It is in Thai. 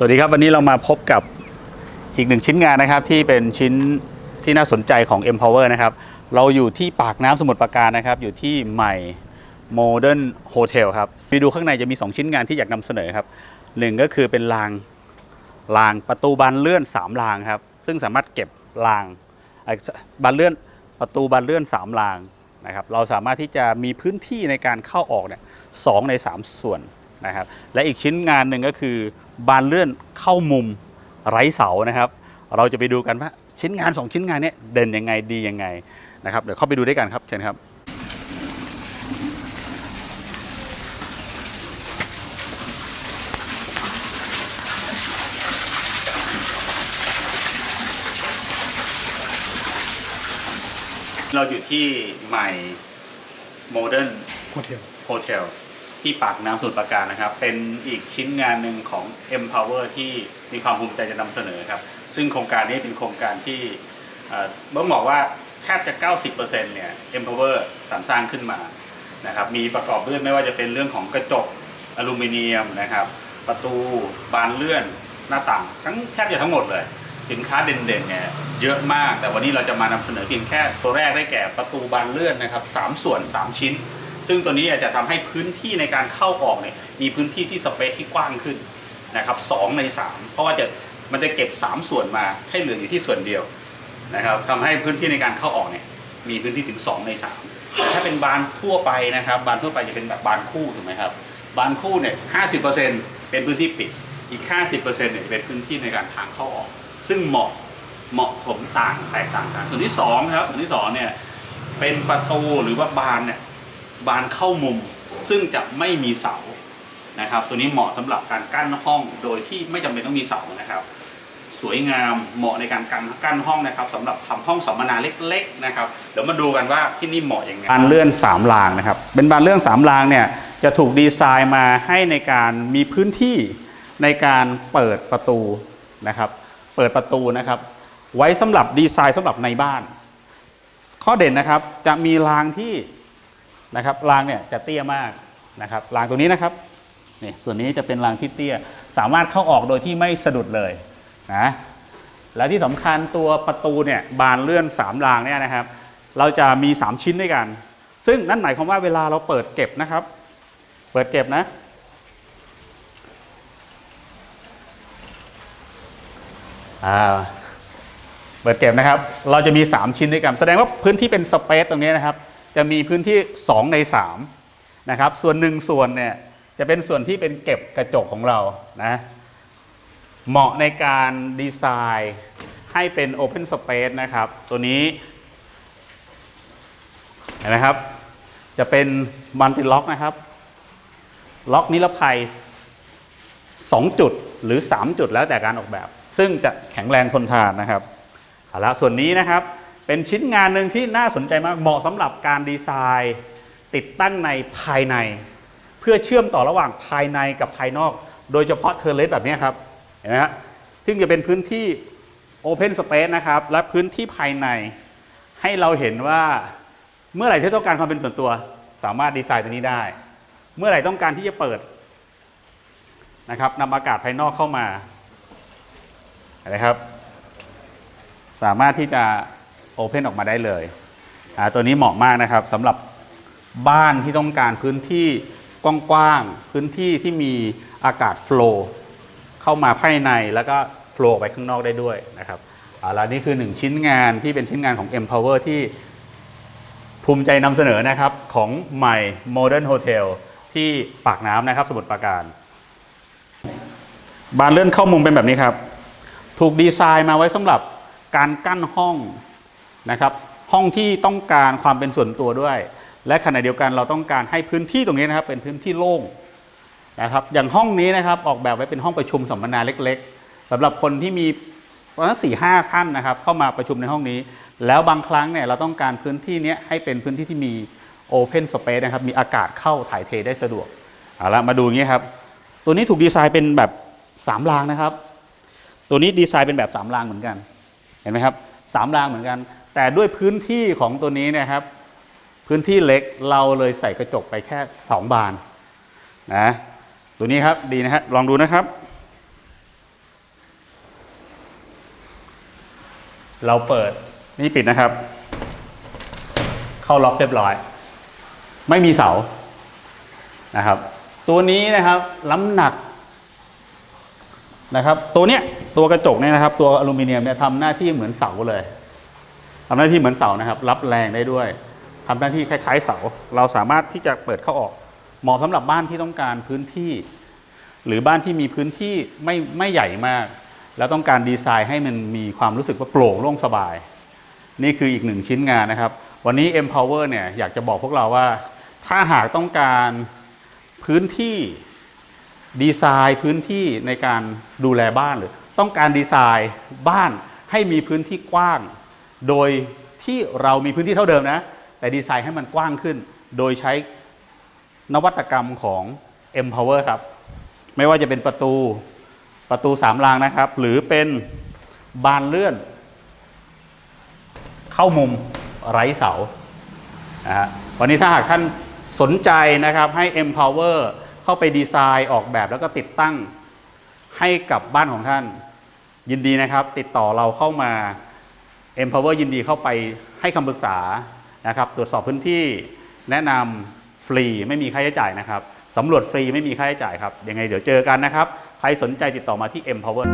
สวัสดีครับวันนี้เรามาพบกับอีกหนึ่งชิ้นงานนะครับ ที่เป็นชิ้นที่น่าสนใจของ Empower นะครับ เราอยู่ที่ปากน้ำสมุทรปราการนะครับ อยู่ที่ใหม่ Modern Hotel ครับไปดูข้างในจะมี 2 ชิ้นงานที่อยากนำเสนอครับหนึ่งก็คือเป็นรางรางประตูบานเลื่อน 3 รางครับ ซึ่งสามารถเก็บรางบานเลื่อนประตูบานเลื่อน 3 รางนะครับ เราสามารถที่จะมีพื้นที่ในการเข้าออกเนี่ยสองใน 3 ส่วนนะครับ และอีกชิ้นงานหนึ่งก็คือ บานเลื่อนเข้ามุมไร้เสานะครับ เราจะไปดูกันว่าชิ้นงาน 2 ชิ้นงานเนี้เด่นยังไงดียังไงนะครับเดี๋ยวเข้าไปดูด้วยกันครับเชิญครับเราอยู่ที่ใหม่ Modern โฮเทล Hotel ที่ ที่ปากน้ำสมุทรปราการนะครับ เป็นอีกชิ้นงานหนึ่งของ Empower ที่มีความภูมิใจจะนำเสนอครับ ซึ่งโครงการนี้เป็นโครงการที่เอ่อต้องบอกว่าแทบจะ 90%เนี่ย Empower สรรสร้างขึ้นมานะครับ มีประกอบด้วยไม่ว่าจะเป็นเรื่องของกระจกอลูมิเนียมนะครับ ประตูบานเลื่อนหน้าต่าง ทั้งแทบจะทั้งหมดเลย สินค้าเด่นๆเนี่ยเยอะมาก แต่วันนี้เราจะมานำเสนอเพียงแค่ตัวแรกได้แก่ประตูบานเลื่อนนะครับสามส่วน 3 ชิ้น ซึ่งตัวนี้อาจจะทำให้พื้นที่ในการเข้าออกเนี่ยมีพื้นที่ที่สเปซที่กว้างขึ้นนะครับสองใน 3 เพราะว่าจะมันจะเก็บ 3 ส่วนมาให้เหลืออยู่ที่ส่วนเดียวนะครับทำให้พื้นที่ในการเข้าออกเนี่ยมีพื้นที่ถึง 2 ใน3แต่ถ้าเป็นบานทั่วไปนะครับบานทั่วไปจะเป็นแบบบานคู่ถูกไหมครับบานคู่เนี่ยห้เป็นพื้นที่ปิดอีก 50%เนี่ยเป็นพื้นที่ในการทางเข้าออก ซึ่งเหมาะเหมาะสมต่างแตกต่างกันส่วนที่สองครับส่วนที่สองเนี่ยเป็นประตูหรือว่าบานเนี่ย บานเข้ามุมซึ่งจะไม่มีเสานะครับ ตัวนี้เหมาะสำหรับการกั้นห้องโดยที่ไม่จำเป็นต้องมีเสานะครับ สวยงามเหมาะในการกั้นกั้นห้องนะครับสำหรับทำห้องสัมมนาเล็กๆนะครับเดี๋ยวมาดูกันว่าที่นี่เหมาะยังไงบานเลื่อน3รางนะครับ เป็นบานเลื่อน3รางเนี่ยจะถูกดีไซน์มาให้ในการมีพื้นที่ในการเปิดประตูนะครับ เปิดประตูนะครับ ไว้สำหรับดีไซน์สำหรับในบ้าน ข้อเด่นนะครับจะมีรางที่ นะครับรางเนี่ยจะเตี้ยมากนะครับรางตัวนี้นะครับนี่ส่วนนี้จะเป็นรางที่เตี้ยสามารถเข้าออกโดยที่ไม่สะดุดเลยนะและที่สำคัญตัวประตูเนี่ยบานเลื่อน 3 รางเนี่ยนะครับ เราจะมี 3 ชิ้นด้วยกัน ซึ่งนั่นหมายความว่าเวลาเราเปิดเก็บนะครับ เปิดเก็บนะอ่าเปิดเก็บนะครับ เราจะมี 3 ชิ้นด้วยกัน แสดงว่าพื้นที่เป็นสเปซตรงนี้นะครับ จะมีพื้นที่ 2 ใน3นะครับส่วนหนึ่งส่วนเนี่ยจะเป็นส่วนที่เป็นเก็บกระจกของเรานะเหมาะในการดีไซน์ให้เป็น Open Space นะครับ ตัวนี้เห็นไหมครับ จะเป็นมัลติล็อกนะครับ ล็อกนิรภัย 2 จุดหรือ 3 จุดแล้วแต่การออกแบบ ซึ่งจะแข็งแรงทนทานนะครับเอาละส่วนนี้นะครับ เป็นชิ้นงานหนึ่งที่น่าสนใจมากเหมาะสำหรับการดีไซน์ ติดตั้งในภายใน เพื่อเชื่อมต่อระหว่างภายในกับภายนอก โดยเฉพาะเทอร์เลสแบบนี้ครับเห็นไหมฮะซึ่งจะเป็นพื้นที่ Open Space นะครับและพื้นที่ภายใน ให้เราเห็นว่าเมื่อไหร่ที่ต้องการความเป็นส่วนตัว สามารถดีไซน์ตัวนี้ได้ เมื่อไหร่ต้องการที่จะเปิดนะครับนำอากาศภายนอกเข้ามานะครับ สามารถที่จะ โอเพนออกมาได้เลยตัวนี้เหมาะมากนะครับสำหรับบ้านที่ต้องการพื้นที่กว้างๆพื้นที่ที่มีอากาศโฟลว์เข้ามาภายในแล้วก็โฟลว์ไปข้างนอกได้ด้วยนะครับเอาละนี่คือหนึ่งชิ้นงานที่เป็นชิ้นงานของ Empower ที่ภูมิใจนำเสนอนะครับของใหม่ Modern Hotel ที่ปากน้ำนะครับสมุทรปราการ บานเลื่อนเข้ามุมเป็นแบบนี้ครับ ถูกดีไซน์มาไว้สำหรับการกั้นห้อง นะครับ ห้องที่ต้องการความเป็นส่วนตัวด้วย และขณะเดียวกันเราต้องการให้พื้นที่ตรงนี้นะครับ เป็นพื้นที่โล่งนะครับ อย่างห้องนี้นะครับออกแบบไว้เป็นห้องประชุมสัมมนาเล็ก ๆสำหรับคนที่มีประมาณสี่ห้าท่านนะครับ เข้ามาประชุมในห้องนี้ แล้วบางครั้งเนี่ยเราต้องการพื้นที่นี้ให้เป็นพื้นที่ที่มี Open Space นะครับ มีอากาศเข้าถ่ายเทได้สะดวกเอาละมาดูอย่างนี้ครับ ตัวนี้ถูกดีไซน์เป็นแบบสามรางนะครับ ตัวนี้ดีไซน์เป็นแบบสามรางเหมือนกัน เห็นไหมครับสามรางเหมือนกัน แต่ด้วยพื้นที่ของตัวนี้นะครับ พื้นที่เล็กเราเลยใส่กระจกไปแค่ 2 บานนะตัวนี้ครับดีนะฮะลองดูนะครับ เราเปิดนี่ปิดนะครับ เข้าล็อกเรียบร้อย ไม่มีเสานะครับ ตัวนี้นะครับล้ำหนักนะครับ ตัวเนี้ยตัวกระจกเนี่ยนะครับ ตัวอลูมิเนียมเนี่ยทำหน้าที่เหมือนเสาเลย ทำหน้าที่เหมือนเสานะครับ รับแรงได้ด้วยทำหน้าที่คล้ายๆเสา เราสามารถที่จะเปิดเข้าออก เหมาะสำหรับบ้านที่ต้องการพื้นที่ หรือบ้านที่มีพื้นที่ไม่ไม่ใหญ่มาก แล้วต้องการดีไซน์ให้มันมีความรู้สึกว่าโปร่งโล่งสบาย นี่คืออีกหนึ่งชิ้นงานนะครับ วันนี้ Empower เนี่ยอยากจะบอกพวกเราว่า ถ้าหากต้องการพื้นที่ดีไซน์พื้นที่ในการดูแลบ้านหรือ ต้องการดีไซน์บ้านให้มีพื้นที่กว้าง โดยที่เรามีพื้นที่เท่าเดิมนะ แต่ดีไซน์ให้มันกว้างขึ้น โดยใช้นวัตกรรมของ Empower ครับ ไม่ว่าจะเป็นประตูประตูสามรางนะครับ หรือเป็นบานเลื่อน เข้ามุมไร้เสานะฮะวันนี้ถ้าหากท่านสนใจนะครับให้ Empower เข้าไปดีไซน์ออกแบบแล้วก็ติดตั้งให้กับบ้านของท่าน ยินดีนะครับ ติดต่อเราเข้ามา Empower ยินดีเข้าไปให้คำปรึกษานะครับตรวจสอบพื้นที่แนะนำฟรีไม่มีค่าใช้จ่ายนะครับสำรวจฟรีไม่มีค่าใช้จ่ายครับยังไงเดี๋ยวเจอกันนะครับ ใครสนใจติดต่อมาที่ Empower